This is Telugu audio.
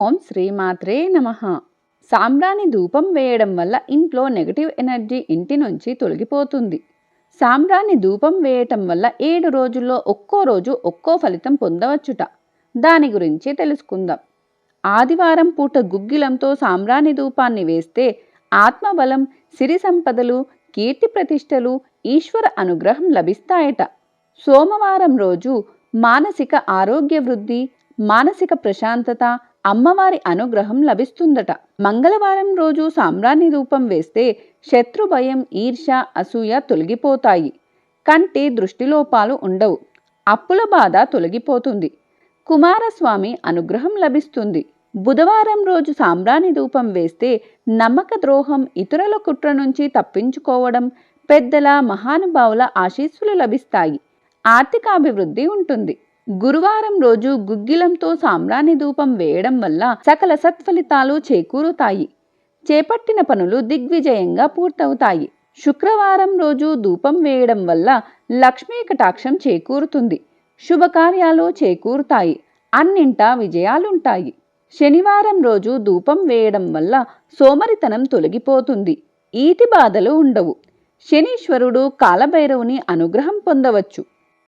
ఓం శ్రీమాత్రే నమ. సాంబ్రాణి ధూపం వేయడం వల్ల ఇంట్లో నెగటివ్ ఎనర్జీ ఇంటి నుంచి తొలగిపోతుంది. సాంబ్రాణి ధూపం వేయటం వల్ల ఏడు రోజుల్లో ఒక్కో రోజు ఒక్కో ఫలితం పొందవచ్చుట. దాని గురించి తెలుసుకుందాం. ఆదివారం పూట గుగ్గిలంతో సాంబ్రాణి ధూపాన్ని వేస్తే ఆత్మబలం సిరి సంపదలు కీర్తి ప్రతిష్టలు ఈశ్వర అనుగ్రహం లభిస్తాయట. సోమవారం రోజు మానసిక ఆరోగ్య వృద్ధి మానసిక ప్రశాంతత అమ్మవారి అనుగ్రహం లభిస్తుందట. మంగళవారం రోజు సాంబ్రాణి ధూపం వేస్తే శత్రు భయం ఈర్ష అసూయ తొలగిపోతాయి. కంటి దృష్టిలోపాలు ఉండవు. అప్పుల బాధ తొలగిపోతుంది. కుమారస్వామి అనుగ్రహం లభిస్తుంది. బుధవారం రోజు సాంబ్రాణి ధూపం వేస్తే నమ్మక ద్రోహం ఇతరుల కుట్ర నుంచి తప్పించుకోవడం పెద్దల మహానుభావుల ఆశీస్సులు లభిస్తాయి. ఆర్థికాభివృద్ధి ఉంటుంది. గురువారం రోజు గుగ్గిలంతో సామ్రాణి ధూపం వేయడం వల్ల సకల సత్ఫలితాలు చేకూరుతాయి. చేపట్టిన పనులు దిగ్విజయంగా పూర్తవుతాయి. శుక్రవారం రోజు ధూపం వేయడం వల్ల లక్ష్మీ కటాక్షం చేకూరుతుంది. శుభకార్యాలు చేకూరుతాయి. అన్నింటా విజయాలుంటాయి. శనివారం రోజు ధూపం వేయడం వల్ల సోమరితనం తొలగిపోతుంది. ఈతి బాధలు ఉండవు. శనీశ్వరుడు కాలభైరవుని అనుగ్రహం పొందవచ్చు.